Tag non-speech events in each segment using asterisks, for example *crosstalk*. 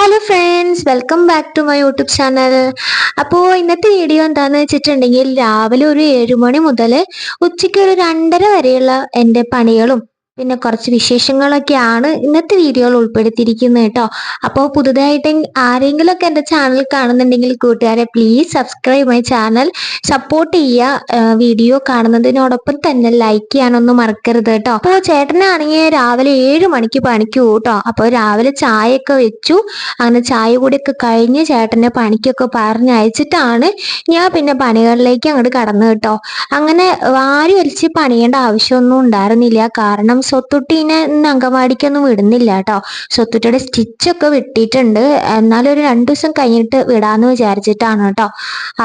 Hello friends welcome back to my YouTube channel അപ്പോൾ ഇന്നത്തെ video എന്താണെന്ന് വെച്ചിട്ടുണ്ടെങ്കിൽ രാവിലെ ഒരു ഏഴുമണി മുതൽ ഉച്ചയ്ക്ക് ഒരു രണ്ടര വരെയുള്ള എന്റെ പണികളും പിന്നെ കുറച്ച് വിശേഷങ്ങളൊക്കെയാണ് ഇന്നത്തെ വീഡിയോയിൽ ഉൾപ്പെടുത്തിയിരിക്കുന്നത് കേട്ടോ. അപ്പോൾ പുതുതായിട്ട് ആരെങ്കിലുമൊക്കെ എന്റെ ചാനൽ കാണുന്നുണ്ടെങ്കിൽ കൂട്ടുകാരെ please subscribe my channel support ചെയ്യുക വീഡിയോ കാണുന്നതിനോടൊപ്പം തന്നെ ലൈക്ക് ചെയ്യാനൊന്നും മറക്കരുത് കേട്ടോ. അപ്പോൾ ചേട്ടനാണെങ്കിൽ രാവിലെ ഏഴ് മണിക്ക് പണിക്ക് കേട്ടോ. അപ്പോൾ രാവിലെ ചായയൊക്കെ വെച്ചു. അങ്ങനെ ചായ കൂടിയൊക്കെ കഴിഞ്ഞ് ചേട്ടനെ പണിക്കൊക്കെ പറഞ്ഞയച്ചിട്ടാണ് ഞാൻ പിന്നെ പണികളിലേക്ക് അങ്ങോട്ട് കടന്നു കേട്ടോ. അങ്ങനെ വാരി വലിച്ച് പണിയേണ്ട ആവശ്യമൊന്നും ഉണ്ടായിരുന്നില്ല. കാരണം സ്വത്തുട്ടീനെ ഇന്ന് അങ്കമാടിക്കൊന്നും വിടുന്നില്ല കേട്ടോ സ്വത്തുട്ടിയുടെ സ്റ്റിച്ചൊക്കെ വിട്ടിട്ടുണ്ട് എന്നാലും ഒരു രണ്ടു ദിവസം കഴിഞ്ഞിട്ട് വിടാന്ന് വിചാരിച്ചിട്ടാണ് കേട്ടോ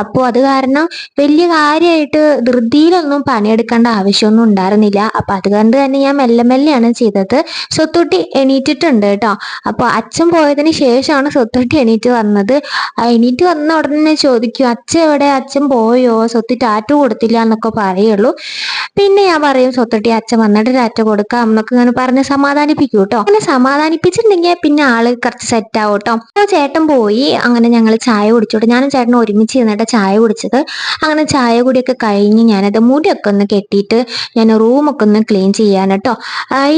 അപ്പോൾ അത് കാരണം വലിയ കാര്യമായിട്ട് ധൃതിയിലൊന്നും പണിയെടുക്കേണ്ട ആവശ്യമൊന്നും ഉണ്ടായിരുന്നില്ല. അപ്പൊ അതുകൊണ്ട് തന്നെ ഞാൻ മെല്ലെ മെല്ലെയാണ് ചെയ്തത്. സ്വത്തുട്ടി എണീറ്റിട്ടുണ്ട് കേട്ടോ അപ്പോൾ അച്ഛൻ പോയതിന് ശേഷമാണ് സ്വത്തുട്ടി എണീറ്റ് വന്നത്. എണീറ്റ് വന്ന ഉടനെ ചോദിക്കും അച്ഛൻ എവിടെ? അച്ഛൻ പോയോ? സ്വത്തി ടാറ്റു കൊടുത്തില്ല എന്നൊക്കെ പറയുള്ളൂ. പിന്നെ ഞാൻ പറയും സ്വത്തുട്ടി അച്ഛൻ വന്നിട്ട് ടാറ്റ കൊടുക്കാം എന്നൊക്കെ ഇങ്ങനെ പറഞ്ഞ് സമാധാനിപ്പിക്കൂ കേട്ടോ അങ്ങനെ സമാധാനിപ്പിച്ചിട്ടുണ്ടെങ്കിൽ പിന്നെ ആൾ കുറച്ച് സെറ്റ് ആവും കേട്ടോ അപ്പോൾ ചേട്ടൻ പോയി. അങ്ങനെ ഞങ്ങൾ ചായ കുടിച്ചോട്ടെ. ഞാനും ചേട്ടനും ഒരുമിച്ച് ഇരുന്നിട്ട് ചായ കുടിച്ചത്. അങ്ങനെ ചായ കുടിയൊക്കെ കഴിഞ്ഞ് ഞാനത് മുടിയൊക്കെ ഒന്ന് കെട്ടിയിട്ട് ഞാൻ റൂമൊക്കെ ഒന്ന് ക്ലീൻ ചെയ്യാൻ കേട്ടോ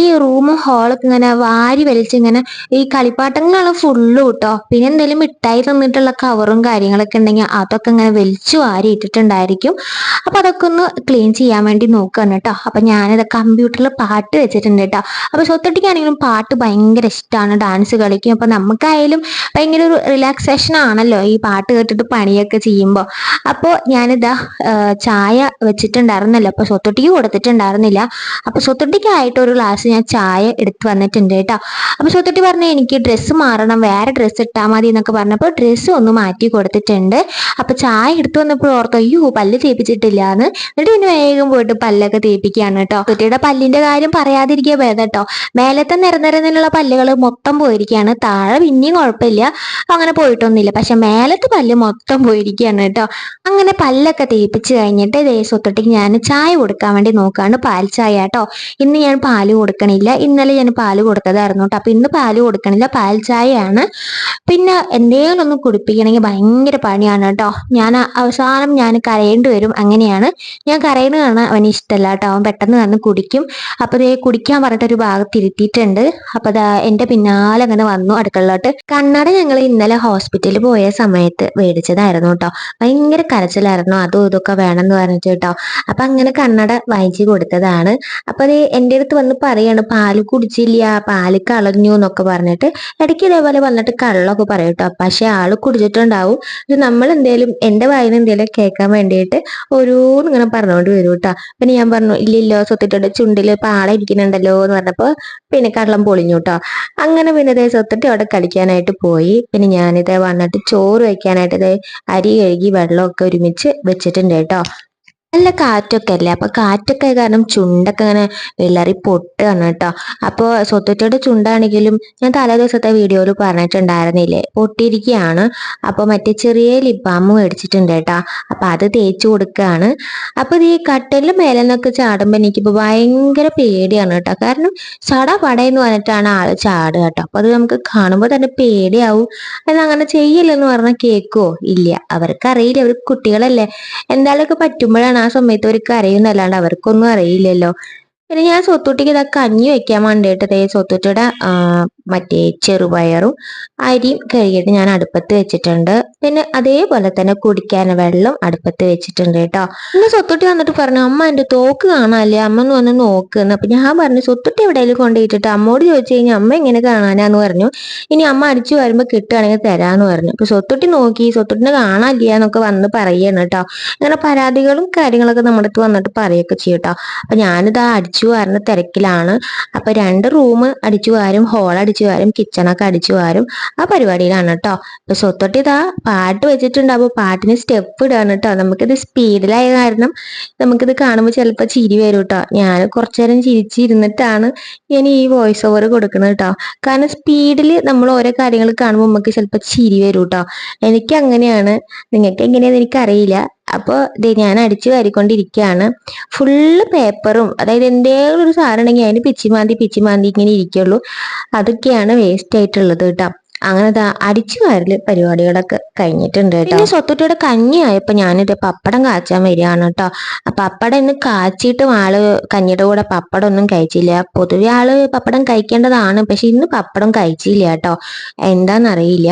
ഈ റൂമും ഹാളൊക്കെ ഇങ്ങനെ വാരി വലിച്ച് ഇങ്ങനെ ഈ കളിപ്പാട്ടങ്ങളാണ് ഫുള്ള് കേട്ടോ പിന്നെ എന്തെങ്കിലും മിഠായി തന്നിട്ടുള്ള കവറും കാര്യങ്ങളൊക്കെ ഉണ്ടെങ്കിൽ അതൊക്കെ ഇങ്ങനെ വലിച്ചു വാരി ഇട്ടിട്ടുണ്ടായിരിക്കും. അപ്പൊ അതൊക്കെ ഒന്ന് ക്ലീൻ ചെയ്യാൻ വേണ്ടി നോക്കുകയാണ് കേട്ടോ അപ്പൊ ഞാനത് കമ്പ്യൂട്ടറിൽ പാട്ട് വെച്ചിട്ടുണ്ട് കേട്ടോ. അപ്പൊ സ്വത്തൊട്ടിക്കാണെങ്കിലും പാട്ട് ഭയങ്കര ഇഷ്ടമാണ് ഡാൻസ് കളിക്കും. അപ്പൊ നമുക്കായാലും ഭയങ്കര ഒരു റിലാക്സേഷൻ ആണല്ലോ ഈ പാട്ട് കേട്ടിട്ട് പണിയൊക്കെ ചെയ്യുമ്പോൾ അപ്പോൾ ഞാനിതാ ചായ വെച്ചിട്ടുണ്ടായിരുന്നല്ലോ. അപ്പൊ സ്വത്തൊട്ടിക്ക് കൊടുത്തിട്ടുണ്ടായിരുന്നില്ല. അപ്പൊ സ്വത്തൊട്ടിക്കായിട്ട് ഒരു ഗ്ലാസ് ഞാൻ ചായ എടുത്തു വന്നിട്ടുണ്ട് കേട്ടോ. അപ്പൊ സ്വത്തൊട്ടി പറഞ്ഞു എനിക്ക് ഡ്രസ്സ് മാറണം. വേറെ ഡ്രസ്സ് ഇട്ടാൽ മതി എന്നൊക്കെ പറഞ്ഞപ്പോൾ ഡ്രസ്സ് ഒന്ന് മാറ്റി കൊടുത്തിട്ടുണ്ട്. അപ്പൊ ചായ എടുത്തു വന്നപ്പോൾ ഓർത്തു അയ്യോ പല്ല് തേപ്പിച്ചിട്ടില്ല എന്ന് എന്നിട്ട് പിന്നെ വേഗം പോയിട്ട് പല്ലൊക്കെ തേപ്പിക്കുകയാണ് കേട്ടോ. കുട്ടിയുടെ പല്ലിന്റെ കാര്യം പറയാതിരിക്കുക ഭേദം കേട്ടോ. മേലത്തെ നിരനിരന്നിലുള്ള പല്ലുകൾ മൊത്തം പോയിരിക്കുകയാണ്. താഴെ പിന്നെയും കുഴപ്പമില്ല. അങ്ങനെ പോയിട്ടൊന്നുമില്ല. പക്ഷെ മേലത്തെ പല്ല് മൊത്തം പോയിരിക്കുകയാണ് കേട്ടോ. അങ്ങനെ പല്ലൊക്കെ തേപ്പിച്ച് കഴിഞ്ഞിട്ട് ദേശത്തൊട്ടേക്ക് ഞാൻ ചായ കൊടുക്കാൻ വേണ്ടി നോക്കുകയാണ്. പാൽ ചായ കേട്ടോ. ഇന്ന് ഞാൻ പാൽ കൊടുക്കണില്ല. ഇന്നലെ ഞാൻ പാൽ കൊടുത്തതായിരുന്നു കേട്ടോ. അപ്പൊ ഇന്ന് പാൽ കൊടുക്കണില്ല. പാൽ ചായയാണ്. പിന്നെ എന്തെങ്കിലും ഒന്ന് കുടിപ്പിക്കണമെങ്കിൽ ഭയങ്കര പണിയാണ് കേട്ടോ. ഞാൻ അവസാനം ഞാൻ കരയേണ്ടി വരും. അങ്ങനെയാണ്. ഞാൻ കരയുന്നത് കാണാൻ അവന് ഇഷ്ടമല്ല കേട്ടോ. അവൻ പെട്ടെന്ന് വന്ന് കുടിക്കും. അപ്പൊ ദേ കുടിക്കാൻ പറഞ്ഞിട്ട് ഒരു ഭാഗത്ത് ഇരുത്തിയിട്ടുണ്ട് അപ്പൊ അതാ എന്റെ പിന്നാലെ അങ്ങനെ വന്നു അടുക്കളയിലോട്ട്. കണ്ണട ഞങ്ങൾ ഇന്നലെ ഹോസ്പിറ്റലിൽ പോയ സമയത്ത് മേടിച്ചതായിരുന്നു കേട്ടോ. ഭയങ്കര കരച്ചിലായിരുന്നു. അതും ഇതൊക്കെ വേണം എന്ന് പറഞ്ഞിട്ട് കേട്ടോ. അപ്പൊ അങ്ങനെ കണ്ണട വാങ്ങിച്ചു കൊടുത്തതാണ്. അപ്പൊ അത് എന്റെ അടുത്ത് വന്ന് പറയാണ് പാൽ കുടിച്ചില്ല പാൽ കളഞ്ഞു എന്നൊക്കെ പറഞ്ഞിട്ട്. ഇടയ്ക്ക് ഇതേപോലെ വന്നിട്ട് കള്ളൊക്കെ പറയും കേട്ടോ. പക്ഷെ ആൾ കുടിച്ചിട്ടുണ്ടാവും. നമ്മൾ എന്തേലും എന്റെ വായന എന്തേലും കേൾക്കാൻ വേണ്ടിയിട്ട് ഓരോന്നിങ്ങനെ പറഞ്ഞുകൊണ്ട് വരും കേട്ടോ. പിന്നെ ഞാൻ പറഞ്ഞു ഇല്ലില്ലോ സ്വത്തിട്ടുണ്ട്. ചുണ്ടിൽ പാട ഇരിക്കുന്നുണ്ടല്ലോ എന്ന് പറഞ്ഞപ്പോ പിന്നെ കള്ളം പൊളിഞ്ഞു കേട്ടോ അങ്ങനെ പിന്നെ ഇതേ സ്വത്തിട്ട് അവിടെ കളിക്കാനായിട്ട് പോയി. പിന്നെ ഞാനിതേ വന്നിട്ട് ചോറ് വെക്കാനായിട്ട് ഇതേ അരി കഴുകി വെള്ളമൊക്കെ ഒരുമിച്ച് വെച്ചിട്ടുണ്ട് കേട്ടോ. നല്ല കാറ്റൊക്കെ അല്ലേ? അപ്പൊ കാറ്റൊക്കെ കാരണം ചുണ്ടൊക്കെ ഇങ്ങനെ വിളറി പൊട്ടുകയാണ് കേട്ടോ. അപ്പൊ സ്വത്തുറ്റയുടെ ചുണ്ടാണെങ്കിലും ഞാൻ തലേ ദിവസത്തെ വീഡിയോയിൽ പറഞ്ഞിട്ടുണ്ടായിരുന്നില്ലേ? പൊട്ടിയിരിക്കുകയാണ്. അപ്പൊ മറ്റേ ചെറിയ ലിബാം മേടിച്ചിട്ടുണ്ട് കേട്ടോ. അപ്പൊ അത് തേച്ച് കൊടുക്കുകയാണ്. അപ്പൊ ഇത് ഈ കട്ടലിൽ മേലെ നിന്നൊക്കെ ചാടുമ്പോ എനിക്കിപ്പോ ഭയങ്കര പേടിയാണ് കേട്ടോ. കാരണം ചട പടയെന്ന് പറഞ്ഞിട്ടാണ് ആൾ ചാടുക കേട്ടോ. അപ്പൊ അത് നമുക്ക് കാണുമ്പോൾ തന്നെ പേടിയാവും. അത് അങ്ങനെ ചെയ്യില്ലെന്ന് പറഞ്ഞാൽ കേൾക്കുവോ ഇല്ല. അവർക്കറിയില്ല. അവർ കുട്ടികളല്ലേ. എന്തായാലും ഒക്കെ പറ്റുമ്പോഴാണ് സമയത്ത് അവർക്ക് അറിയുന്നല്ലാണ്ട് അവർക്കൊന്നും അറിയില്ലല്ലോ പിന്നെ ഞാൻ സ്വത്തുട്ടിക്ക് ഇതാ കഞ്ഞി വെക്കാൻ വേണ്ടിയിട്ട് സ്വത്തുട്ടിയുടെ ആ, മറ്റേ ചെറുപയറും അരിയും കഴുകിയിട്ട് ഞാൻ അടുപ്പത്ത് വെച്ചിട്ടുണ്ട്. പിന്നെ അതേപോലെ തന്നെ കുടിക്കാൻ വെള്ളം അടുപ്പത്ത് വെച്ചിട്ടുണ്ട് കേട്ടോ. പിന്നെ സ്വത്തുട്ടി വന്നിട്ട് പറഞ്ഞു അമ്മ എന്റെ തോക്ക് കാണാല്ലേ അമ്മ ഒന്ന് വന്ന് നോക്കുന്നു അപ്പൊ ഞാൻ പറഞ്ഞു സ്വത്തുട്ടി എവിടെയെങ്കിലും കൊണ്ടുപോയിട്ടിട്ട്? അമ്മോട് ചോദിച്ചു കഴിഞ്ഞാൽ അമ്മ എങ്ങനെ കാണാനാന്ന് പറഞ്ഞു. ഇനി അമ്മ അടിച്ചു വരുമ്പോ കിട്ടുകയാണെങ്കിൽ തരാന്ന് പറഞ്ഞു. അപ്പൊ സ്വത്തുട്ടി നോക്കി സ്വത്തുട്ടിനെ കാണാനില്ല എന്നൊക്കെ വന്ന് പറയാണ് കേട്ടോ. അങ്ങനെ പരാതികളും കാര്യങ്ങളൊക്കെ നമ്മുടെ അടുത്ത് വന്നിട്ട് പറയുകയൊക്കെ ചെയ്യും കേട്ടോ. അപ്പൊ ഞാനിതാ അടിച്ചു വാരുന്ന തിരക്കിലാണ്. അപ്പൊ രണ്ട് റൂം അടിച്ചു വാരും ഹോൾ അടിച്ചു വാരും കിച്ചണൊക്കെ അടിച്ചു വാരും. ആ പരിപാടിയിലാണ് കേട്ടോ ഇപ്പൊ സ്വത്തൊട്ട് ഇതാ പാട്ട് വെച്ചിട്ടുണ്ട്. അപ്പൊ പാട്ടിന് സ്റ്റെപ്പ് ഇടാണ് കേട്ടോ നമുക്കിത് സ്പീഡിലായ കാരണം നമുക്കിത് കാണുമ്പോൾ ചിലപ്പോൾ ചിരി വരും കേട്ടോ ഞാൻ കുറച്ചു നേരം ചിരിച്ചിരുന്നിട്ടാണ് ഞാൻ ഈ വോയിസ് ഓവർ കൊടുക്കുന്നത് കേട്ടോ കാരണം സ്പീഡിൽ നമ്മൾ ഓരോ കാര്യങ്ങൾ കാണുമ്പോൾ നമുക്ക് ചിലപ്പോൾ ചിരി വരും കേട്ടോ എനിക്ക് അങ്ങനെയാണ് നിങ്ങൾക്ക് എങ്ങനെയാന്ന് എനിക്കറിയില്ല. അപ്പോൾ ദേ ഞാൻ അടിച്ചു വാരിക്കൊണ്ടിരിക്കുകയാണ് ഫുള്ള് പേപ്പറും അതായത് എന്തെങ്കിലും ഒരു സാധനം ഉണ്ടെങ്കിൽ അതിന് പിച്ചിമാന്തി പിച്ചിമാന്തി ഇങ്ങനെ ഇരിക്കുള്ളൂ. അതൊക്കെയാണ് വേസ്റ്റ് ആയിട്ടുള്ളത് കേട്ടോ. അങ്ങനെ ദാ അടിച്ചു വാരൽ പരിപാടികളൊക്കെ കഴിഞ്ഞിട്ടുണ്ട് കേട്ടോ. പിന്നെ സ്വത്തുട്ടിയുടെ കഞ്ഞി ആയപ്പോ ഞാനിത് പപ്പടം കാച്ചാൻ വരികയാണ് കേട്ടോ. പപ്പടം ഇന്ന് കാച്ചിട്ടും ആൾ കഞ്ഞിയുടെ കൂടെ പപ്പടം ഒന്നും കഴിച്ചില്ല. പൊതുവെ ആൾ പപ്പടം കഴിക്കേണ്ടതാണ്. പക്ഷെ ഇന്ന് പപ്പടം കഴിച്ചില്ല കേട്ടോ. എന്താന്നറിയില്ല.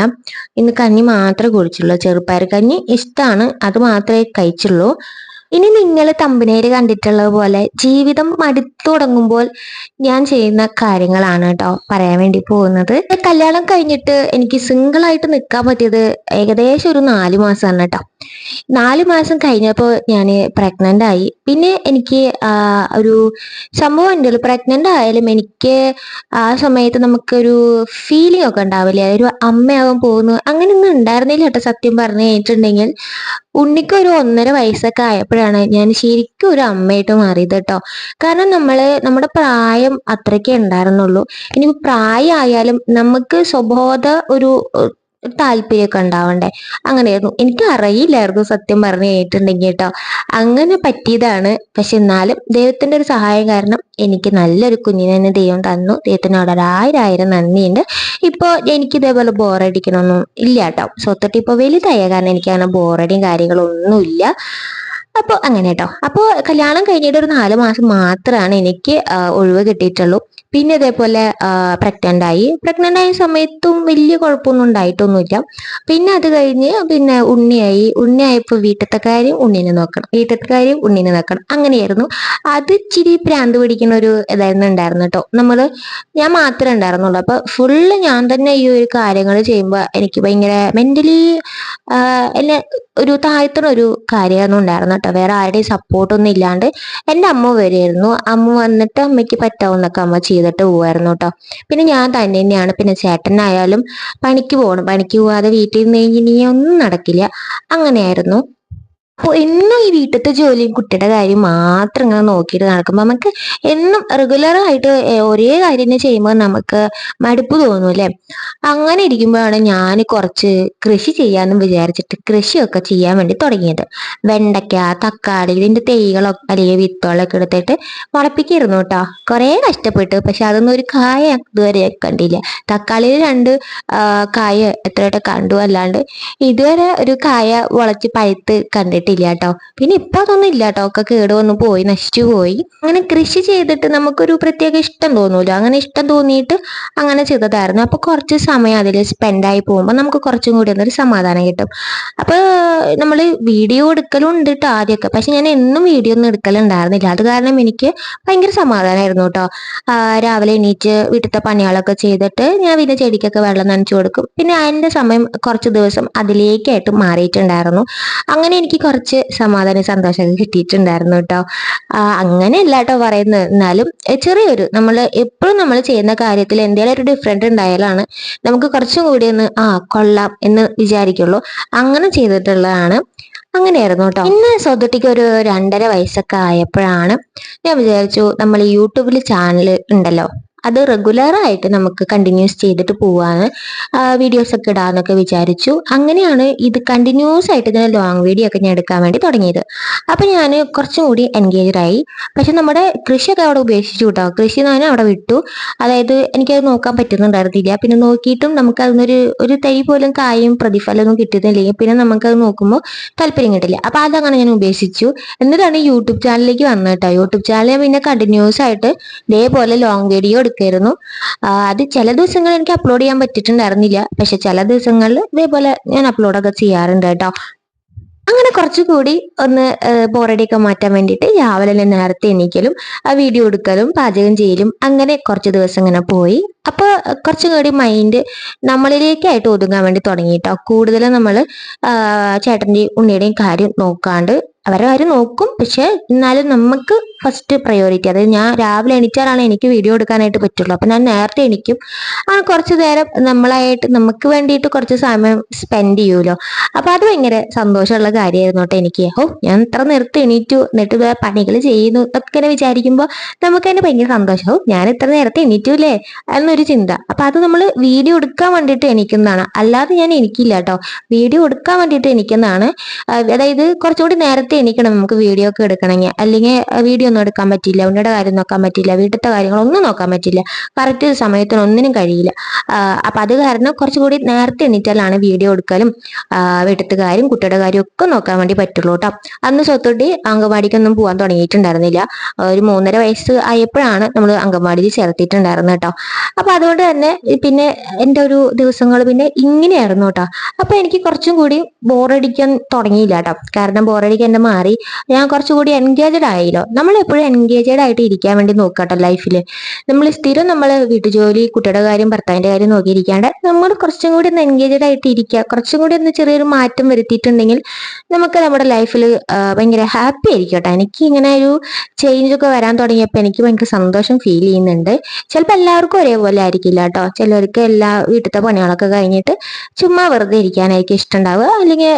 ഇന്ന് കഞ്ഞി മാത്രമേ കുടിച്ചുള്ളൂ. ചെറുപ്പയർ കഞ്ഞി ഇഷ്ടമാണ് അത് മാത്രമേ കഴിച്ചുള്ളൂ. ഇനി നിങ്ങൾ തമ്പനേര് കണ്ടിട്ടുള്ളത് പോലെ ജീവിതം മടുത്തു തുടങ്ങുമ്പോൾ ഞാൻ ചെയ്യുന്ന കാര്യങ്ങളാണ് കേട്ടോ പറയാൻ വേണ്ടി പോകുന്നത്. കല്യാണം കഴിഞ്ഞിട്ട് എനിക്ക് സിംഗിൾ ആയിട്ട് നിൽക്കാൻ പറ്റിയത് ഏകദേശം ഒരു നാല് മാസമാണ് കേട്ടോ നാല് മാസം കഴിഞ്ഞപ്പോൾ ഞാൻ പ്രഗ്നന്റ് ആയി. പിന്നെ എനിക്ക് ഒരു സംഭവം ഉണ്ടല്ലോ പ്രഗ്നന്റ് ആയാലും എനിക്ക് ആ സമയത്ത് നമുക്കൊരു ഫീലിംഗ് ഒക്കെ ഉണ്ടാവില്ലേ? ഒരു അമ്മയാവാൻ പോകുന്നു. അങ്ങനെയൊന്നും ഉണ്ടായിരുന്നില്ല കേട്ടോ സത്യം പറഞ്ഞു കഴിഞ്ഞിട്ടുണ്ടെങ്കിൽ ഉണ്ണിക്കൊരു ഒന്നര വയസ്സൊക്കെ ആയപ്പോഴാണ് ഞാൻ ശരിക്കും ഒരു അമ്മയായിട്ട് മാറിയത് കേട്ടോ കാരണം നമ്മൾ നമ്മുടെ പ്രായം അത്രയ്ക്കേ ഉണ്ടായിരുന്നുള്ളൂ. ഇനി പ്രായമായാലും നമുക്ക് സ്വബോധ ഒരു താല്പര്യമൊക്കെ ഉണ്ടാവണ്ടേ? അങ്ങനെയായിരുന്നു. എനിക്ക് അറിയില്ലായിരുന്നു സത്യം പറഞ്ഞു കഴിഞ്ഞിട്ടുണ്ടെങ്കിൽ കേട്ടോ അങ്ങനെ പറ്റിയതാണ്. പക്ഷെ എന്നാലും ദൈവത്തിന്റെ ഒരു സഹായം കാരണം എനിക്ക് നല്ലൊരു കുഞ്ഞിനെ തന്നെ ദൈവം തന്നു. ദൈവത്തിനോട് ഒരായിരം ആയിരം നന്ദിയുണ്ട്. ഇപ്പോൾ എനിക്ക് ഇതേപോലെ ബോറടിക്കണമൊന്നും ഇല്ല കേട്ടോ സ്വത്തിട്ട് ഇപ്പോൾ വലുതായ കാരണം എനിക്ക് അങ്ങനെ ബോറടിയും കാര്യങ്ങളൊന്നും ഇല്ല അപ്പോൾ അങ്ങനെ കേട്ടോ അപ്പോൾ കല്യാണം കഴിഞ്ഞിട്ട് ഒരു നാല് മാസം മാത്രമാണ് എനിക്ക് ഒഴിവ് കിട്ടിയിട്ടുള്ളൂ. പിന്നെ ഇതേപോലെ പ്രഗ്നന്റ് ആയി. പ്രഗ്നന്റ് ആയ സമയത്തും വലിയ കുഴപ്പമൊന്നും ഉണ്ടായിട്ടൊന്നുമില്ല. പിന്നെ അത് കഴിഞ്ഞ് പിന്നെ ഉണ്ണിയായി. ഉണ്ണിയായപ്പോൾ വീട്ടിലത്തെ കാര്യം ഉണ്ണിനെ നോക്കണം. വീട്ടിലത്തെ കാര്യം ഉണ്ണിനെ നോക്കണം. അങ്ങനെയായിരുന്നു. അത് ഇച്ചിരി പ്രാന്ത് പിടിക്കുന്ന ഒരു ഇതായിരുന്നു ഉണ്ടായിരുന്നു കേട്ടോ നമ്മൾ ഞാൻ മാത്രമേ ഉണ്ടായിരുന്നുള്ളൂ. അപ്പോൾ ഫുള്ള് ഞാൻ തന്നെ ഈ ഒരു കാര്യങ്ങൾ ചെയ്യുമ്പോൾ എനിക്ക് ഭയങ്കര മെന്റലി എന്നെ ഒരു താഴ്ത്തുന്ന ഒരു കാര്യമൊന്നും ഉണ്ടായിരുന്നു കേട്ടോ. വേറെ ആരുടെയും സപ്പോർട്ടൊന്നും ഇല്ലാണ്ട് എന്റെ അമ്മ വരുമായിരുന്നു അമ്മ വന്നിട്ട് അമ്മയ്ക്ക് പറ്റാവുന്നൊക്കെ അമ്മ ചെയ്തിട്ട് പോവായിരുന്നു കേട്ടോ. പിന്നെ ഞാൻ തന്നെ തന്നെയാണ്. പിന്നെ ചേട്ടനായാലും പണിക്ക് പോകണം പണിക്ക് പോവാതെ വീട്ടിൽ നിന്ന് ഇനി ഒന്നും നടക്കില്ല. അങ്ങനെയായിരുന്നു. അപ്പോൾ എന്നും ഈ വീട്ടിലത്തെ ജോലിയും കുട്ടിയുടെ കാര്യം മാത്രം ഇങ്ങനെ നോക്കിയിട്ട് നടക്കുമ്പോൾ നമുക്ക് എന്നും റെഗുലർ ആയിട്ട് ഒരേ കാര്യം തന്നെ ചെയ്യുമ്പോൾ നമുക്ക് മടുപ്പ് തോന്നും അല്ലേ? അങ്ങനെ ഇരിക്കുമ്പോഴാണ് ഞാൻ കുറച്ച് കൃഷി ചെയ്യാമെന്ന് വിചാരിച്ചിട്ട് കൃഷിയൊക്കെ ചെയ്യാൻ വേണ്ടി തുടങ്ങിയത്. വെണ്ടയ്ക്ക തക്കാളി ഇതിന്റെ തൈകളൊക്കെ അല്ലെങ്കിൽ വിത്തുകളൊക്കെ എടുത്തിട്ട് മുളപ്പിക്കായിരുന്നു കേട്ടോ. കുറേ കഷ്ടപ്പെട്ടു പക്ഷെ അതൊന്നും ഒരു കായ ഇതുവരെ കണ്ടില്ല. തക്കാളിയിൽ രണ്ട് കായ എത്രയായിട്ട് കണ്ടു. അല്ലാണ്ട് ഇതുവരെ ഒരു കായ മുളച്ച് പഴുത്ത് കണ്ടിട്ടില്ല കേട്ടോ പിന്നെ ഇപ്പൊ അതൊന്നും ഇല്ല കേട്ടോ ഒക്കെ കേട് വന്ന് പോയി നശിച്ചു പോയി. അങ്ങനെ കൃഷി ചെയ്തിട്ട് നമുക്കൊരു പ്രത്യേക ഇഷ്ടം തോന്നൂല? അങ്ങനെ ഇഷ്ടം തോന്നിയിട്ട് അങ്ങനെ ചെയ്തതായിരുന്നു. അപ്പൊ കുറച്ച് സമയം അതിൽ സ്പെൻഡായി പോകുമ്പോൾ നമുക്ക് കുറച്ചും കൂടി ഒന്നൊരു സമാധാനം കിട്ടും. അപ്പൊ നമ്മൾ വീഡിയോ എടുക്കലും ഉണ്ട് കേട്ടോ ആദ്യമൊക്കെ പക്ഷെ ഞാൻ എന്നും വീഡിയോ ഒന്നും എടുക്കലുണ്ടായിരുന്നില്ല. അത് കാരണം എനിക്ക് ഭയങ്കര സമാധാനമായിരുന്നു കേട്ടോ രാവിലെ എണീറ്റ് വീട്ടിലത്തെ പണികളൊക്കെ ചെയ്തിട്ട് ഞാൻ പിന്നെ ചെടിക്കൊക്കെ വെള്ളം നനച്ചു കൊടുക്കും. പിന്നെ അതിന്റെ സമയം കുറച്ച് ദിവസം അതിലേക്കായിട്ട് മാറിയിട്ടുണ്ടായിരുന്നു. അങ്ങനെ എനിക്ക് കുറച്ച് സമാധാനം സന്തോഷമൊക്കെ കിട്ടിയിട്ടുണ്ടായിരുന്നു കേട്ടോ അങ്ങനെയല്ല കേട്ടോ പറയുന്നത്. എന്നാലും ചെറിയൊരു നമ്മൾ എപ്പോഴും നമ്മൾ ചെയ്യുന്ന കാര്യത്തിൽ എന്തെങ്കിലും ഒരു ഡിഫറെന്റ് ഉണ്ടായാലാണ് നമുക്ക് കുറച്ചും കൂടി ഒന്ന് ആ കൊള്ളാം എന്ന് വിചാരിക്കുള്ളൂ. അങ്ങനെ ചെയ്തിട്ടുള്ളതാണ്. അങ്ങനെയായിരുന്നു കേട്ടോ ഇന്ന് സ്വതുട്ടിക്ക് ഒരു രണ്ടര വയസ്സൊക്കെ ആയപ്പോഴാണ് ഞാൻ വിചാരിച്ചു നമ്മൾ യൂട്യൂബിൽ ചാനൽ ഉണ്ടല്ലോ. അത് റെഗുലർ ആയിട്ട് നമുക്ക് കണ്ടിന്യൂസ് ചെയ്തിട്ട് പോവാന്ന് വീഡിയോസ് ഒക്കെ ഇടാന്നൊക്കെ വിചാരിച്ചു. അങ്ങനെയാണ് ഇത് കണ്ടിന്യൂസ് ആയിട്ട് ഇതിന് ലോങ് വീഡിയോ ഒക്കെ ഞാൻ എടുക്കാൻ വേണ്ടി തുടങ്ങിയത്. അപ്പൊ ഞാൻ കുറച്ചും കൂടി എൻഗേജ്ഡ് ആയി. പക്ഷെ നമ്മുടെ കൃഷിയൊക്കെ അവിടെ ഉപേക്ഷിച്ചു കേട്ടോ കൃഷി ഞാൻ അവിടെ വിട്ടു. അതായത് എനിക്കത് നോക്കാൻ പറ്റുന്നുണ്ടായിരുന്നില്ല. പിന്നെ നോക്കിയിട്ടും നമുക്ക് അതിനൊരു ഒരു തൈ പോലും കായും പ്രതിഫലമൊന്നും കിട്ടുന്നില്ലെങ്കിൽ പിന്നെ നമുക്ക് നമുക്കത് നോക്കുമ്പോൾ താല്പര്യം കിട്ടില്ല. അപ്പൊ അതങ്ങനെ ഞാൻ ഉപേക്ഷിച്ചു. എന്നിട്ടാണ് യൂട്യൂബ് ചാനലിലേക്ക് വന്നത് കേട്ടോ യൂട്യൂബ് ചാനൽ പിന്നെ കണ്ടിന്യൂസ് ആയിട്ട് ഇതേപോലെ ലോങ് വീഡിയോ ആ, അത് ചില ദിവസങ്ങൾ എനിക്ക് അപ്ലോഡ് ചെയ്യാൻ പറ്റിയിട്ടുണ്ടായിരുന്നില്ല. പക്ഷെ ചില ദിവസങ്ങളിൽ ഇതേപോലെ ഞാൻ അപ്ലോഡൊക്കെ ചെയ്യാറുണ്ട് കേട്ടോ. അങ്ങനെ കുറച്ചുകൂടി ഒന്ന് ബോറടിയൊക്കെ മാറ്റാൻ വേണ്ടിയിട്ട് രാവിലെ തന്നെ നേരത്തെ എണീക്കലും ആ വീഡിയോ എടുക്കലും പാചകം ചെയ്യലും അങ്ങനെ കുറച്ച് ദിവസം ഇങ്ങനെ പോയി. അപ്പോൾ കുറച്ചും കൂടി മൈൻഡ് നമ്മളിലേക്കായിട്ട് ഒതുങ്ങാൻ വേണ്ടി തുടങ്ങിയിട്ടോ കൂടുതലും നമ്മൾ ചേട്ടന്റെയും ഉണ്ണിയുടെയും കാര്യം നോക്കാണ്ട് അവരെ കാര്യം നോക്കും. പക്ഷെ എന്നാലും നമുക്ക് ഫസ്റ്റ് പ്രയോറിറ്റി അതായത് ഞാൻ രാവിലെ എണീറ്റാലാണ് എനിക്ക് വീഡിയോ എടുക്കാനായിട്ട് പറ്റുള്ളൂ. അപ്പൊ ഞാൻ നേരത്തെ എണീക്കും. ആ കുറച്ച് നേരം നമ്മളായിട്ട് നമുക്ക് വേണ്ടിയിട്ട് കുറച്ച് സമയം സ്പെൻഡ് ചെയ്യുമല്ലോ. അപ്പൊ അത് ഭയങ്കര സന്തോഷമുള്ള കാര്യമായിരുന്നു കേട്ടോ എനിക്ക്. ഓ ഞാൻ ഇത്ര നേരത്തെ എണീറ്റു. എന്നിട്ട് പണികൾ ചെയ്യുന്നു ഒക്കെ വിചാരിക്കുമ്പോൾ നമുക്ക് തന്നെ ഭയങ്കര സന്തോഷം. ഞാൻ ഇത്ര നേരത്തെ എണീറ്റു അല്ലേ എന്നൊരു ചിന്ത. അപ്പൊ അത് നമ്മൾ വീഡിയോ എടുക്കാൻ വേണ്ടിയിട്ട് എണീക്കുന്നതാണ്. അല്ലാതെ ഞാൻ എനിക്കില്ല കേട്ടോ. വീഡിയോ എടുക്കാൻ വേണ്ടിയിട്ട് എണീക്കുന്നതാണ്. അതായത് കുറച്ചുകൂടി നേരത്തെ നേരത്തെ എണീക്കണം നമുക്ക് വീഡിയോ ഒക്കെ എടുക്കണമെങ്കിൽ. അല്ലെങ്കിൽ വീഡിയോ ഒന്നും എടുക്കാൻ പറ്റില്ല ഉണ്ണിയുടെ കാര്യം നോക്കാൻ പറ്റില്ല വീട്ടിലത്തെ കാര്യങ്ങളൊന്നും നോക്കാൻ പറ്റില്ല. കറക്റ്റ് സമയത്തിന് ഒന്നിനും കഴിയില്ല. അപ്പം അത് കാരണം കുറച്ചുകൂടി നേരത്തെ എണീറ്റാലാണ് വീഡിയോ എടുക്കലും വീട്ടിലത്തെ കാര്യം കുട്ടിയുടെ കാര്യം ഒക്കെ നോക്കാൻ വേണ്ടി പറ്റുള്ളൂ കേട്ടോ. അന്ന് സ്വത്തൊട്ടി അംഗൻവാടിക്കൊന്നും പോകാൻ തുടങ്ങിയിട്ടുണ്ടായിരുന്നില്ല. ഒരു മൂന്നര വയസ്സ് ആയപ്പോഴാണ് നമ്മൾ അംഗൻവാടിയിൽ ചേർത്തിട്ടുണ്ടായിരുന്നത് കേട്ടോ. അപ്പൊ അതുകൊണ്ട് തന്നെ പിന്നെ എന്റെ ഒരു ദിവസങ്ങൾ പിന്നെ ഇങ്ങനെയായിരുന്നു കേട്ടോ. അപ്പൊ എനിക്ക് കുറച്ചും കൂടി ബോറടിക്കാൻ തുടങ്ങിയില്ല കേട്ടോ. കാരണം ബോറടിക്കാൻ എന്നെ മാറി. ഞാൻ കുറച്ചുകൂടി എൻഗേജഡ് ആയല്ലോ. നമ്മൾ എപ്പോഴും എൻഗേജഡ് ആയിട്ട് ഇരിക്കാൻ വേണ്ടി നോക്കാട്ടോ ലൈഫിൽ നമ്മൾ സ്ഥിരം നമ്മൾ വീട്ടുജോലി കുട്ടിയുടെ കാര്യം ഭർത്താവിന്റെ കാര്യം നോക്കിയിരിക്കാണ്ട് നമ്മൾ കുറച്ചും കൂടി ഒന്ന് എൻഗേജഡ് ആയിട്ട് ഇരിക്കുക കുറച്ചും കൂടി ഒന്ന് ചെറിയൊരു മാറ്റം വരുത്തിയിട്ടുണ്ടെങ്കിൽ നമുക്ക് നമ്മുടെ ലൈഫിൽ ഭയങ്കര ഹാപ്പി ആയിരിക്കും കേട്ടോ എനിക്ക് ഇങ്ങനെ ഒരു ചേഞ്ച് ഒക്കെ വരാൻ തുടങ്ങിയപ്പോൾ എനിക്ക് ഭയങ്കര സന്തോഷം ഫീൽ ചെയ്യുന്നുണ്ട്. ചിലപ്പോൾ എല്ലാവർക്കും ഒരേപോലെ ആയിരിക്കില്ല കേട്ടോ. ചിലർക്ക് എല്ലാ വീട്ടിലത്തെ പണികളൊക്കെ കഴിഞ്ഞിട്ട് ചുമ്മാ വെറുതെ ഇരിക്കാനായിരിക്കും ഇഷ്ടമുണ്ടാവുക അല്ലെങ്കിൽ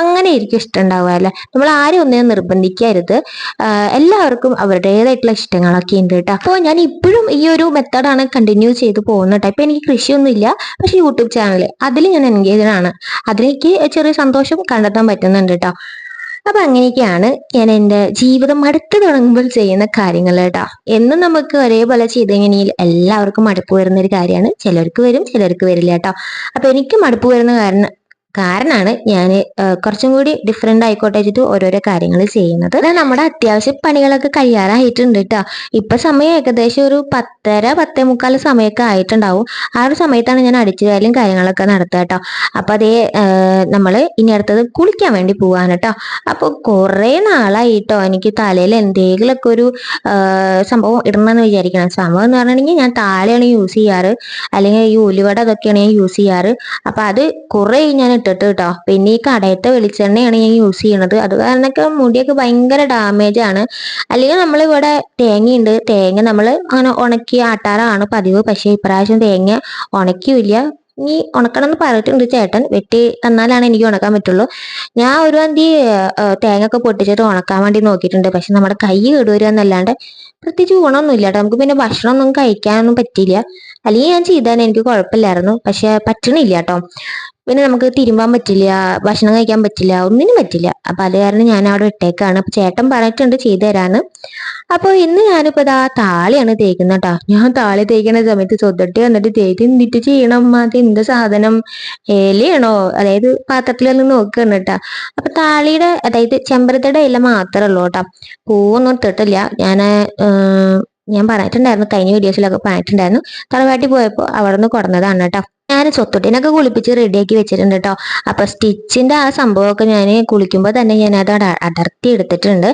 അങ്ങനെ ആയിരിക്കും ഇഷ്ടമുണ്ടാവുക അല്ലെ? നമ്മൾ ആരും ഒന്നിനും നിർബന്ധിക്കരുത്. എല്ലാവർക്കും അവരുടേതായിട്ടുള്ള ഇഷ്ടങ്ങളൊക്കെ ഉണ്ട് കേട്ടോ. അപ്പോൾ ഞാൻ ഇപ്പോഴും ഈ ഒരു മെത്തേഡാണ് കണ്ടിന്യൂ ചെയ്ത് പോകുന്നത് കേട്ടോ. ഇപ്പം എനിക്ക് കൃഷിയൊന്നും ഇല്ല പക്ഷെ യൂട്യൂബ് ചാനൽ അതിൽ ഞാൻ എൻഗേജാണ് ആണ്. അതിലേക്ക് ചെറിയ സന്തോഷം കണ്ടെത്താൻ പറ്റുന്നുണ്ട് കേട്ടോ. അപ്പൊ അങ്ങനെയൊക്കെയാണ് ഞാൻ എന്റെ ജീവിതം അടുത്ത് തുടങ്ങുമ്പോൾ ചെയ്യുന്ന കാര്യങ്ങൾ കേട്ടോ. എന്നും നമുക്ക് ഒരേപോലെ ചെയ്ത് കഴിഞ്ഞാൽ എല്ലാവർക്കും മടുപ്പ് വരുന്ന ഒരു കാര്യമാണ്. ചിലർക്ക് വരും ചിലർക്ക് വരില്ല കേട്ടോ. അപ്പൊ എനിക്ക് മടുപ്പ് വരുന്ന കാരണം കാരണമാണ് ഞാൻ കുറച്ചും കൂടി ഡിഫറെന്റ് ആയിക്കോട്ടെ വെച്ചിട്ട് ഓരോരോ കാര്യങ്ങൾ ചെയ്യുന്നത്. നമ്മുടെ അത്യാവശ്യ പണികളൊക്കെ കഴിയാറായിട്ടുണ്ട് കേട്ടോ ഇപ്പൊ സമയം ഏകദേശം ഒരു പത്തര പത്തേ മുക്കാൽ സമയമൊക്കെ ആയിട്ടുണ്ടാവും. ആ ഒരു സമയത്താണ് ഞാൻ അടിച്ചുകാലും കാര്യങ്ങളൊക്കെ നടത്തുക കേട്ടോ അപ്പൊ അതേ നമ്മൾ ഇനി അടുത്തത് കുളിക്കാൻ വേണ്ടി പോവാണ് കേട്ടോ അപ്പൊ കുറെ നാളായിട്ടോ എനിക്ക് തലയിൽ എന്തെങ്കിലുമൊക്കെ ഒരു സംഭവം ഇടണമെന്ന് വിചാരിക്കണം. സംഭവം എന്ന് പറഞ്ഞിട്ടുണ്ടെങ്കിൽ ഞാൻ താഴെയാണ് യൂസ് ചെയ്യാറ്. അല്ലെങ്കിൽ ഈ ഉലുവട അതൊക്കെയാണ് ഞാൻ യൂസ് ചെയ്യാറ്. അപ്പൊ അത് കുറേ ഞാൻ ഇട്ടിട്ട് കേട്ടോ പിന്നെ ഈ കടയത്തെ വെളിച്ചെണ്ണയാണ് ഞാൻ യൂസ് ചെയ്യണത്. അത് കാരണമൊക്കെ മുടിയൊക്കെ ഭയങ്കര ഡാമേജ് ആണ്. അല്ലെങ്കിൽ നമ്മൾ ഇവിടെ തേങ്ങയുണ്ട്. തേങ്ങ നമ്മൾ അങ്ങനെ ഉണക്കി ആട്ടാറാണ് പതിവ്. പക്ഷേ ഇപ്രാവശ്യം തേങ്ങ ഉണക്കിയില്ല. ഇനി ഉണക്കണം എന്ന് പറഞ്ഞിട്ടുണ്ട് ചേട്ടൻ. വെട്ടി തന്നാലാണ് എനിക്ക് ഉണക്കാൻ പറ്റുള്ളൂ. ഞാൻ ഒരു അന്തി തേങ്ങ ഒക്കെ പൊട്ടിച്ചിട്ട് ഉണക്കാൻ വേണ്ടി നോക്കിയിട്ടുണ്ട്. പക്ഷെ നമ്മുടെ കൈ കേടുവരിക എന്നല്ലാണ്ട് പ്രത്യേകിച്ച് ഗുണമൊന്നുമില്ല നമുക്ക് പിന്നെ ഭക്ഷണമൊന്നും കഴിക്കാനൊന്നും പറ്റില്ല അല്ലെങ്കിൽ ഞാൻ ചെയ്താൽ എനിക്ക് കുഴപ്പമില്ലായിരുന്നു. പക്ഷെ പറ്റണില്ല കേട്ടോ പിന്നെ നമുക്ക് തിരുമ്പാൻ പറ്റില്ല ഭക്ഷണം കഴിക്കാൻ പറ്റില്ല ഒന്നിനും പറ്റില്ല. അപ്പൊ അത് കാരണം ഞാൻ അവിടെ ഇട്ടേക്കാണ്. അപ്പൊ ചേട്ടൻ പറഞ്ഞിട്ടുണ്ട് ചെയ്തു തരാന്ന്. അപ്പോൾ ഇന്ന് ഞാനിപ്പോ ഇതാ താളിയാണ് തേക്കുന്നത് കേട്ടോ. ഞാൻ താളി തേക്കുന്ന സമയത്ത് ചൊതട്ടി വന്നിട്ട് തേക്ക് എന്തിട്ട് ചെയ്യണം അത് എന്ത് സാധനം? ഇലയാണോ അതായത് പാത്രത്തിൽ ഒന്ന് നോക്കുകയാണ് കേട്ടോ. അപ്പൊ താളിയുടെ അതായത് ചെമ്പരത്തിയുടെ ഇല മാത്രമേ ഉള്ളൂ കേട്ടോ. പൂവൊന്നും ഇട്ടിട്ടില്ല. ഞാൻ ഞാൻ പറഞ്ഞിട്ടുണ്ടായിരുന്നു കഴിഞ്ഞ വീഡിയോസിലൊക്കെ പറഞ്ഞിട്ടുണ്ടായിരുന്നു. തറവാട്ടി പോയപ്പോൾ അവിടെ നിന്ന് കൊടുന്നതാണ് കേട്ടോ. ഞാൻ സ്വത്തുട്ടിനൊക്കെ കുളിപ്പിച്ച് റെഡിയാക്കി വെച്ചിട്ടുണ്ട് കേട്ടോ അപ്പൊ സ്റ്റിച്ചിന്റെ ആ സംഭവമൊക്കെ ഞാൻ കുളിക്കുമ്പോൾ തന്നെ ഞാൻ അത് അട- അടർത്തി എടുത്തിട്ടുണ്ട്.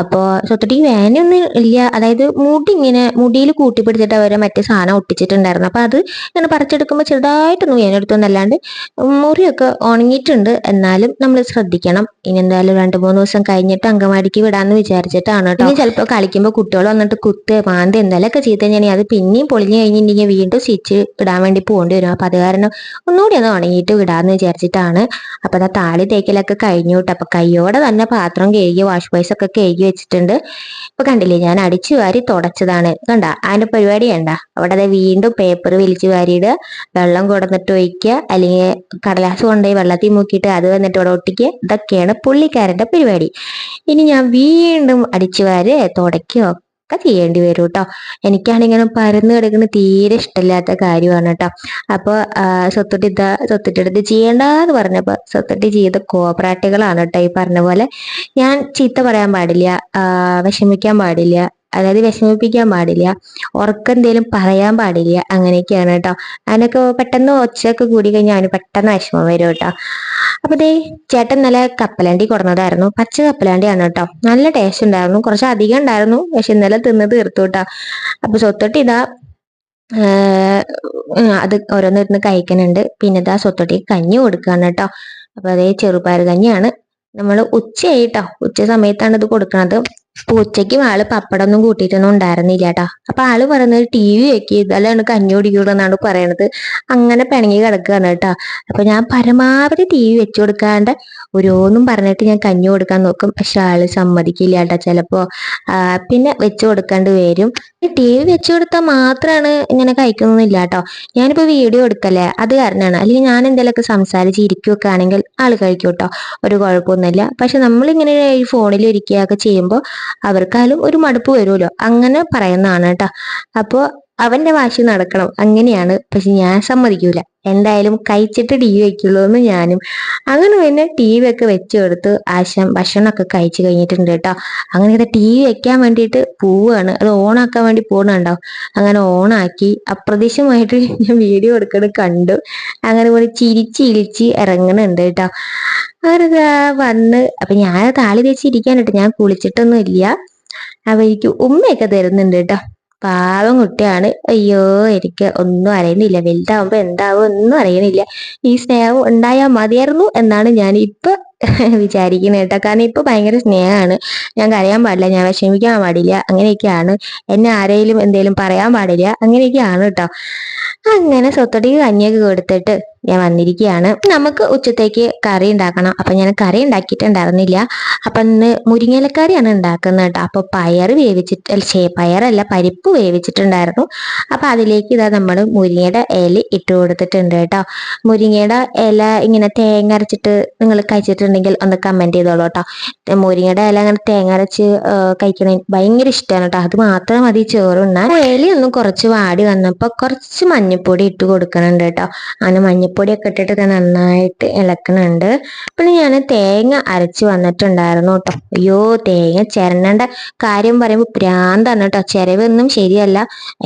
അപ്പോൾ സ്വത്തുട്ടിക്ക് വേനൊന്നും ഇല്ല. അതായത് മുടി ഇങ്ങനെ മുടിയിൽ കൂട്ടിപ്പിടിച്ചിട്ട് അവരെ മറ്റേ സാധനം ഒട്ടിച്ചിട്ടുണ്ടായിരുന്നു. അപ്പൊ അത് ഇങ്ങനെ പറിച്ചെടുക്കുമ്പോൾ ചെറുതായിട്ടൊന്നും വേനെടുത്തൊന്നല്ലാണ്ട് മുറിയൊക്കെ ഉണങ്ങിയിട്ടുണ്ട്. എന്നാലും നമ്മൾ ശ്രദ്ധിക്കണം. ഇനി എന്തായാലും രണ്ട് മൂന്ന് ദിവസം കഴിഞ്ഞിട്ട് അങ്കമാടിക്ക് വിടാന്ന് വിചാരിച്ചിട്ടാണ് കേട്ടോ ഇനി ചിലപ്പോൾ കളിക്കുമ്പോൾ കുട്ടികൾ വന്നിട്ട് കുത്ത് മാന്തി എന്തായാലൊക്കെ ചെയ്ത് കഴിഞ്ഞാൽ അത് പിന്നെയും പൊളിഞ്ഞു കഴിഞ്ഞിട്ടുണ്ടെങ്കിൽ വീണ്ടും സ്റ്റിച്ച് ഇടാൻ വേണ്ടി പോകേണ്ടി വരും. അപ്പൊ അത് കാരണം ഒന്നുകൂടി ഒന്ന് ഉണങ്ങിയിട്ട് വിടാന്ന് വിചാരിച്ചിട്ടാണ്. അപ്പൊ അതാ താളി തേക്കലൊക്കെ കഴിഞ്ഞു കേട്ടോ അപ്പൊ കയ്യോടെ തന്നെ പാത്രം കഴുകി വാഷ് ബോയ്സ് ഒക്കെ കഴുകി വെച്ചിട്ടുണ്ട്. ഇപ്പൊ കണ്ടില്ലേ ഞാൻ അടിച്ചു വാരി തുടച്ചതാണ്. കണ്ട അതിന്റെ പരിപാടി വേണ്ട അവിടെ അത് വീണ്ടും പേപ്പർ വലിച്ചു വാരിയിടുക വെള്ളം കൊടുന്നിട്ട് ഒഴിക്കുക അല്ലെങ്കിൽ കടലാസ് കൊണ്ടുപോയി വെള്ളത്തിൽ മുക്കിയിട്ട് അത് വന്നിട്ട് ഇവിടെ ഒട്ടിക്കുക. ഇതൊക്കെയാണ് പുള്ളിക്കാരന്റെ പരിപാടി. ഇനി ഞാൻ വീണ്ടും അടിച്ചു വാരി തുടയ്ക്കുകയോ ഒക്കെ ചെയ്യേണ്ടി വരും കേട്ടോ എനിക്കാണിങ്ങനെ പരന്ന് കിടക്കുന്ന തീരെ ഇഷ്ടമില്ലാത്ത കാര്യമാണ് കേട്ടോ അപ്പോൾ സ്വത്തൊട്ടി ഇതാ സ്വത്തൊട്ടിയുടെ ചെയ്യേണ്ടെന്ന് പറഞ്ഞപ്പോൾ സ്വത്തൊട്ടി ചെയ്ത കോപ്രാട്ടികളാണ് കേട്ടോ ഈ പറഞ്ഞ പോലെ. ഞാൻ ചീത്ത പറയാൻ പാടില്ല വിഷമിക്കാൻ പാടില്ല അതായത് വിഷമിപ്പിക്കാൻ പാടില്ല. ഉറക്കെന്തേലും പറയാൻ പാടില്ല. അങ്ങനെയൊക്കെയാണ് കേട്ടോ. അതിനൊക്കെ പെട്ടെന്ന് ഒച്ചയൊക്കെ കൂടി കഴിഞ്ഞാൽ അവന് പെട്ടെന്ന് വിഷമം വരും കേട്ടോ. അപ്പൊ ദേ ചേട്ടൻ നല്ല കപ്പലണ്ടി കൊടുന്നതായിരുന്നു. പച്ച കപ്പലണ്ടിയാണ് കേട്ടോ. നല്ല ടേസ്റ്റ് ഉണ്ടായിരുന്നു. കുറച്ച് അധികം ഉണ്ടായിരുന്നു. പക്ഷെ ഇന്നലെ തിന്ന് തീർത്തു കേട്ടോ. അപ്പൊ സ്വത്തൊട്ട് ഇതാ അത് ഓരോന്ന് അത് ഓരോന്നിരുന്ന് കഴിക്കുന്നുണ്ട്. പിന്നെ ഇതാ സ്വത്തൊട്ടി കഞ്ഞി കൊടുക്കുകയാണ് കേട്ടോ. അപ്പൊ അതേ ചെറുപയർ കഞ്ഞിയാണ്. നമ്മൾ ഉച്ചയായിട്ടോ ഉച്ച സമയത്താണ് ഇത് കൊടുക്കണത്. അപ്പൊ ഉച്ചയ്ക്കും ആൾ പപ്പടമൊന്നും കൂട്ടിയിട്ടൊന്നും ഉണ്ടായിരുന്നില്ല കേട്ടോ അപ്പൊ ആൾ പറയുന്നത് ടി വി വെക്കി ഇതെല്ലാം കഞ്ഞി കുടിക്കുള്ളൂ എന്നാണ് പറയണത്. അങ്ങനെ പിണങ്ങി കിടക്കുകയാണ് കേട്ടോ. അപ്പൊ ഞാൻ പരമാവധി ടി വി വെച്ചു കൊടുക്കാണ്ട് ഓരോന്നും പറഞ്ഞിട്ട് ഞാൻ കഞ്ഞി കൊടുക്കാൻ നോക്കും. പക്ഷെ ആൾ സമ്മതിക്കില്ല കേട്ടോ ചിലപ്പോ പിന്നെ വെച്ചു കൊടുക്കേണ്ടി വരും. ടി വി വെച്ചു കൊടുത്താൽ മാത്രമാണ് ഇങ്ങനെ കഴിക്കുന്നൊന്നുമില്ല കേട്ടോ ഞാനിപ്പോ വീഡിയോ എടുക്കല്ലേ? അത് കാരണമാണ് അല്ലെങ്കിൽ ഞാൻ എന്തെങ്കിലുമൊക്കെ സംസാരിച്ച് ഇരിക്കുകയൊക്കെ ആണെങ്കിൽ ആൾ കഴിക്കും കേട്ടോ ഒരു കുഴപ്പമൊന്നുമില്ല. പക്ഷെ നമ്മളിങ്ങനെ ഈ ഫോണിൽ ഇരിക്കുകയൊക്കെ ചെയ്യുമ്പോൾ അവർക്കാലും ഒരു മടുപ്പ് വരുമല്ലോ. അങ്ങനെ പറയുന്നതാണ് കേട്ടോ. അപ്പോൾ അവന്റെ വാശി നടക്കണം. അങ്ങനെയാണ്. പക്ഷെ ഞാൻ സമ്മതിക്കൂല. എന്തായാലും കഴിച്ചിട്ട് ടി വി വെക്കുള്ളൂ എന്ന് ഞാനും. അങ്ങനെ പിന്നെ ടി വി ഒക്കെ വെച്ച് കൊടുത്ത് ആശം ഭക്ഷണമൊക്കെ കഴിച്ചു കഴിഞ്ഞിട്ടുണ്ട് കേട്ടോ. അങ്ങനെ ഇത് ടി വി വെക്കാൻ വേണ്ടിയിട്ട് പോവുകയാണ്. അത് ഓണാക്കാൻ വേണ്ടി പോകണുണ്ടാവും അങ്ങനെ ഓണാക്കി അപ്രതീക്ഷിതമായിട്ട് ഞാൻ വീഡിയോ എടുക്കണത് കണ്ടു. അങ്ങനെ പോലെ ചിരിച്ച് ഇരിച്ച് ഇറങ്ങണുണ്ട് കേട്ടോ. അങ്ങനെ വന്ന് അപ്പൊ ഞാൻ താളി തേച്ച് കേട്ടോ ഞാൻ കുളിച്ചിട്ടൊന്നും ഇല്ല എനിക്ക് ഉമ്മയൊക്കെ തരുന്നുണ്ട് കേട്ടോ. പാവം കുട്ടിയാണ്. അയ്യോ എനിക്ക് ഒന്നും അറിയുന്നില്ല. വലുതാവുമ്പോ എന്താവും ഒന്നും അറിയുന്നില്ല. ഈ സ്നേഹം ഉണ്ടായാൽ മതിയായിരുന്നു എന്നാണ് ഞാൻ ഇപ്പൊ *laughs* വിചാരിക്കുന്നത് കേട്ടോ. കാരണം ഇപ്പൊ ഭയങ്കര സ്നേഹമാണ്. ഞാൻ കരയാൻ പാടില്ല ഞാൻ വിഷമിക്കാൻ പാടില്ല അങ്ങനെയൊക്കെയാണ്. എന്നെ ആരെങ്കിലും എന്തെങ്കിലും പറയാൻ പാടില്ല അങ്ങനെയൊക്കെയാണ് കേട്ടോ. അങ്ങനെ സ്വത്തടിക്ക് കഞ്ഞിയൊക്കെ കൊടുത്തിട്ട് ഞാൻ വന്നിരിക്കുകയാണ് നമുക്ക് ഉച്ചത്തേക്ക് കറി ഉണ്ടാക്കണം. അപ്പൊ ഞാൻ കറി ഉണ്ടാക്കിയിട്ടുണ്ടായിരുന്നില്ല. അപ്പൊ ഇന്ന് മുരിങ്ങയിലക്കറിയാണ് ഉണ്ടാക്കുന്നത് കേട്ടോ. അപ്പോൾ പയർ വേവിച്ചിട്ട് ഛേ പയറല്ല പരിപ്പ് വേവിച്ചിട്ടുണ്ടായിരുന്നു. അപ്പൊ അതിലേക്ക് ഇതാ നമ്മൾ മുരിങ്ങയുടെ ഇല ഇട്ട് കൊടുത്തിട്ടുണ്ട് കേട്ടോ. മുരിങ്ങയുടെ ഇല ഇങ്ങനെ തേങ്ങ അരച്ചിട്ട് നിങ്ങൾ കഴിച്ചിട്ടുണ്ടെങ്കിൽ ഒന്ന് കമന്റ് ചെയ്തോളൂ കേട്ടോ. മുരിങ്ങയുടെ ഇല അങ്ങനെ തേങ്ങ അരച്ച് കഴിക്കണ ഭയങ്കര ഇഷ്ടമാണ് കേട്ടോ. അത് മാത്രം മതി ചോറുണ്ണാൻ ഇലയൊന്നും കുറച്ച് വാടി വന്നപ്പോൾ കുറച്ച് മഞ്ഞപ്പൊടി ഇട്ട് കൊടുക്കണുണ്ട് കേട്ടോ. അങ്ങനെ മഞ്ഞപ്പൊടിയൊക്കെ ഇട്ടിട്ട് നന്നായിട്ട് ഇളക്കണുണ്ട്. പിന്നെ ഞാൻ തേങ്ങ അരച്ച് വന്നിട്ടുണ്ടായിരുന്നു കേട്ടോ അയ്യോ തേങ്ങ ചിരണ്ട കാര്യം പറയുമ്പോൾ ഭ്രാന്താണ് കേട്ടോ ചിരവൊന്നും ശരിയല്ല.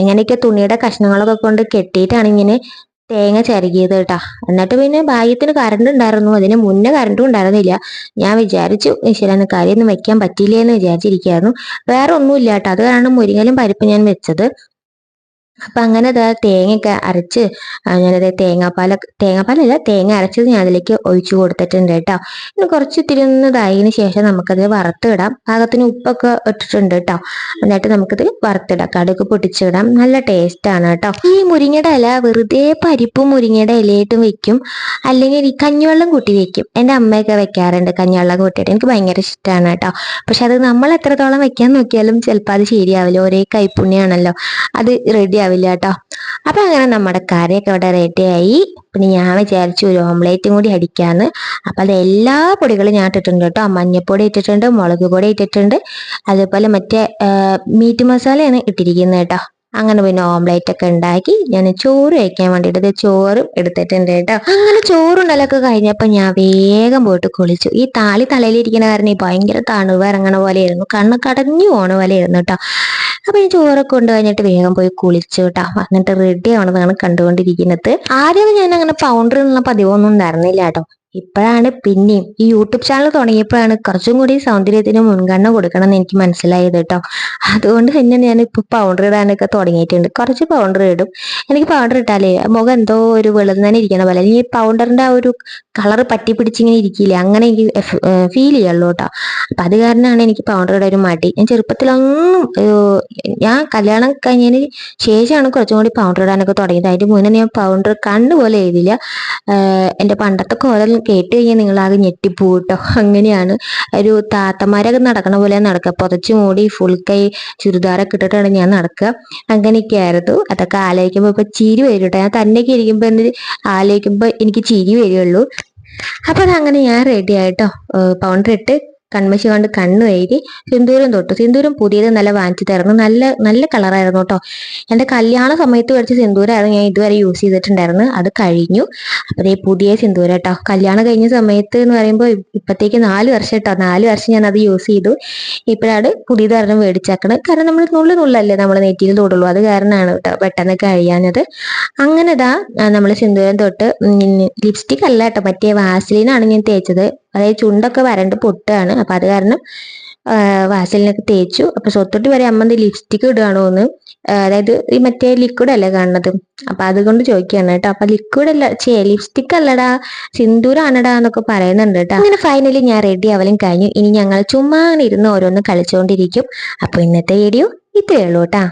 എങ്ങനെയൊക്കെ തുണിയുടെ കഷ്ണങ്ങളൊക്കെ കൊണ്ട് കെട്ടിയിട്ടാണ് ഇങ്ങനെ തേങ്ങ ചിരകിയത് കേട്ടോ എന്നിട്ട് പിന്നെ ഭാഗ്യത്തിന് കറണ്ട് ഉണ്ടായിരുന്നു. അതിന് മുന്നേ കറണ്ടും ഉണ്ടായിരുന്നില്ല. ഞാൻ വിചാരിച്ചു ശരിയാണ് കാര്യമൊന്നും വെക്കാൻ പറ്റില്ല എന്ന് വിചാരിച്ചിരിക്കുകയായിരുന്നു വേറെ ഒന്നുമില്ല കേട്ടോ അത് കാരണം മുരിങ്ങലും പരിപ്പ് ഞാൻ വെച്ചത്. അപ്പൊ അങ്ങനെ ദാ തേങ്ങയൊക്കെ അരച്ച് ഞാനത് തേങ്ങാപ്പാല തേങ്ങാപ്പാലല്ല തേങ്ങ അരച്ചത് ഞാൻ അതിലേക്ക് ഒഴിച്ചു കൊടുത്തിട്ടുണ്ട് കേട്ടോ. ഇനി കുറച്ച് തിരുന്നതായതിന് ശേഷം നമുക്കത് വറുത്തിടാം. പാകത്തിന് ഉപ്പൊക്കെ ഇട്ടിട്ടുണ്ട് കേട്ടോ. എന്നിട്ട് നമുക്കത് വറുത്തിടാം. കടുക് പൊട്ടിച്ചിടാം. നല്ല ടേസ്റ്റ് ആണ് കേട്ടോ. ഈ മുരിങ്ങയുടെ ഇല വെറുതെ പരിപ്പും മുരിങ്ങയുടെ ഇലയിട്ടും വെക്കും. അല്ലെങ്കിൽ ഈ കഞ്ഞിവെള്ളം കൂട്ടി വെക്കും. എന്റെ അമ്മയൊക്കെ വെക്കാറുണ്ട് കഞ്ഞിവെള്ളം കൂട്ടിയിട്ട്. എനിക്ക് ഭയങ്കര ഇഷ്ടമാണ് കേട്ടോ. പക്ഷെ അത് നമ്മൾ എത്രത്തോളം വെക്കാൻ നോക്കിയാലും ചിലപ്പോൾ അത് ശരിയാവില്ല. ഒരേ കൈപ്പുണ്യാണല്ലോ. അത് റെഡി ആവില്ല കേട്ടോ അപ്പൊ അങ്ങനെ നമ്മുടെ കറിയൊക്കെ ഇവിടെ റെഡിയായി പിന്നെ ഞാൻ വിചാരിച്ചു ഒരു ഓംലേറ്റും കൂടി അടിക്കാന്ന്. അപ്പൊ അത് എല്ലാ പൊടികളും ഞാൻ ഇട്ടിട്ടുണ്ട് കേട്ടോ മഞ്ഞപ്പൊടി ഇട്ടിട്ടുണ്ട് മുളക് പൊടി ഇട്ടിട്ടുണ്ട്. അതേപോലെ മറ്റേ മീറ്റ് മസാലയാണ് ഇട്ടിരിക്കുന്നത് കേട്ടോ അങ്ങനെ പിന്നെ ഓംലേറ്റ് ഒക്കെ ഉണ്ടാക്കി ഞാൻ ചോറ് കഴിക്കാൻ വേണ്ടിയിട്ട് ചോറും എടുത്തിട്ടുണ്ട് കേട്ടോ അങ്ങനെ ചോറുണ്ടലൊക്കെ കഴിഞ്ഞപ്പോൾ ഞാൻ വേഗം പോയിട്ട് കുളിച്ചു. ഈ താളി തലയിലിരിക്കുന്ന കാരണം ഭയങ്കര തണുവ് ഇറങ്ങണ പോലെയായിരുന്നു. കണ്ണ് കടഞ്ഞു പോണ പോലെയായിരുന്നു കേട്ടോ അപ്പൊ ഈ ചോറൊക്കെ കൊണ്ട് കഴിഞ്ഞിട്ട് വേഗം പോയി കുളിച്ചു കേട്ടോ എന്നിട്ട് റെഡി ആവണതാണ് കണ്ടുകൊണ്ടിരിക്കുന്നത്. ആദ്യം ഞാൻ അങ്ങനെ പൗണ്ടർ എന്നുള്ള പതിവൊന്നും ഉണ്ടായിരുന്നില്ല കേട്ടോ. ഇപ്പോഴാണ് പിന്നെയും ഈ യൂട്യൂബ് ചാനൽ തുടങ്ങിയപ്പോഴാണ് കുറച്ചും കൂടി സൗന്ദര്യത്തിന് മുൻഗണന കൊടുക്കണം എന്ന് എനിക്ക് മനസ്സിലായത് കേട്ടോ. അതുകൊണ്ട് തന്നെ ഞാൻ ഇപ്പൊ പൗഡർ ഇടാനൊക്കെ തുടങ്ങിയിട്ടുണ്ട്. കുറച്ച് പൗഡർ ഇടും. എനിക്ക് പൗഡർ ഇട്ടാലേ മുഖം എന്തോ ഒരു വെളുന്നനെ ഇരിക്കണ പോലെ. ഈ പൗഡറിന്റെ ആ ഒരു കളർ പറ്റി പിടിച്ചിങ്ങനെ ഇരിക്കില്ലേ? അങ്ങനെ എനിക്ക് ഫീൽ ചെയ്യുള്ളൂ കേട്ടോ. അപ്പൊ അത് കാരണമാണ് എനിക്ക് പൗഡർ ഇടാൻ ഒരു മടി. ഞാൻ ചെറുപ്പത്തിലൊന്നും ഞാൻ കല്യാണം കഴിഞ്ഞതിന് ശേഷമാണ് കുറച്ചും കൂടി പൗഡർ ഇടാനൊക്കെ തുടങ്ങിയത്. അതിന്റെ മുന്നേ ഞാൻ പൗഡർ കണ്ണുപോലെ എഴുതില്ല. എന്റെ പണ്ടത്തെ കോലം കേട്ട് കഴിഞ്ഞാൽ നിങ്ങളാകെ ഞെട്ടിപ്പോവും കേട്ടോ അങ്ങനെയാണ്. ഒരു താത്തമാരൊക്കെ നടക്കണ പോലെ നടക്കുക. പുതച്ചു മൂടി ഫുൾ കൈ ചുരിദാറൊക്കെ ഇട്ടിട്ടാണ് ഞാൻ നടക്കുക. അങ്ങനെയൊക്കെ ആയിരുന്നു. അതൊക്കെ ആലോചിക്കുമ്പോൾ ഇപ്പൊ ചിരി വരും കേട്ടോ ഞാൻ തന്നെയൊക്കെ ഇരിക്കുമ്പോൾ എന്ന് ആലോചിക്കുമ്പോൾ എനിക്ക് ചിരി വരുള്ളൂ. അപ്പൊ അതങ്ങനെ ഞാൻ റെഡി ആയിട്ടോ പൗണ്ടർ ഇട്ട് കൺമശി കൊണ്ട് കണ്ണു എഴുതി സിന്ദൂരം തൊട്ടു. സിന്ദൂരം പുതിയത് നല്ല വാങ്ങിച്ചു തരുന്നു നല്ല നല്ല കളറായിരുന്നു കേട്ടോ എന്റെ കല്യാണ സമയത്ത് മേടിച്ച സിന്ദൂരമായിരുന്നു ഞാൻ ഇതുവരെ യൂസ് ചെയ്തിട്ടുണ്ടായിരുന്നു അത് കഴിഞ്ഞു. അപ്പൊ ഈ പുതിയ സിന്ദൂരം കേട്ടോ കല്യാണം കഴിഞ്ഞ സമയത്ത് എന്ന് പറയുമ്പോൾ ഇപ്പത്തേക്ക് നാല് വർഷം കേട്ടോ നാല് വർഷം ഞാൻ അത് യൂസ് ചെയ്തു. ഇപ്പോഴാണ് പുതിയതായിരുന്നു മേടിച്ചേക്കണത്. കാരണം നമ്മൾ നുള്ളു നുള്ളല്ലേ നമ്മൾ നെറ്റിയിൽ തൊടുള്ളൂ. അത് കാരണമാണ് കേട്ടോ പെട്ടെന്ന് കഴിയാഞ്ഞത് അങ്ങനെ ഇതാ നമ്മൾ സിന്ദൂരം തൊട്ട് ലിപ്സ്റ്റിക് അല്ല കേട്ടോ മറ്റേ വാസലിനാണ് ഞാൻ തേച്ചത്. അതായത് ചുണ്ടൊക്കെ വരണ്ട് പൊട്ടുകയാണ് അപ്പൊ അത് കാരണം വാസലിനൊക്കെ തേച്ചു. അപ്പൊ സ്വത്തൊട്ടി വരെ അമ്മ ലിപ്സ്റ്റിക് ഇടുകയാണോ എന്ന് അതായത് ഈ മറ്റേ ലിക്വിഡ് അല്ലേ കാണുന്നത്? അപ്പൊ അതുകൊണ്ട് ചോദിക്കുകയാണ് കേട്ടോ. അപ്പൊ ലിക്വിഡ് അല്ല ചേ ലിപ്സ്റ്റിക് അല്ലടാ സിന്ദൂരാണടാ എന്നൊക്കെ പറയുന്നുണ്ട് കേട്ടോ. അങ്ങനെ ഫൈനലി ഞാൻ റെഡി ആവലും കഴിഞ്ഞു. ഇനി ഞങ്ങൾ ചുമ്മാ ഇരുന്ന് ഓരോന്ന് കളിച്ചുകൊണ്ടിരിക്കും. അപ്പോൾ ഇന്നത്തെ വീഡിയോ ഇത്രയേ ഉള്ളൂ കേട്ടാ.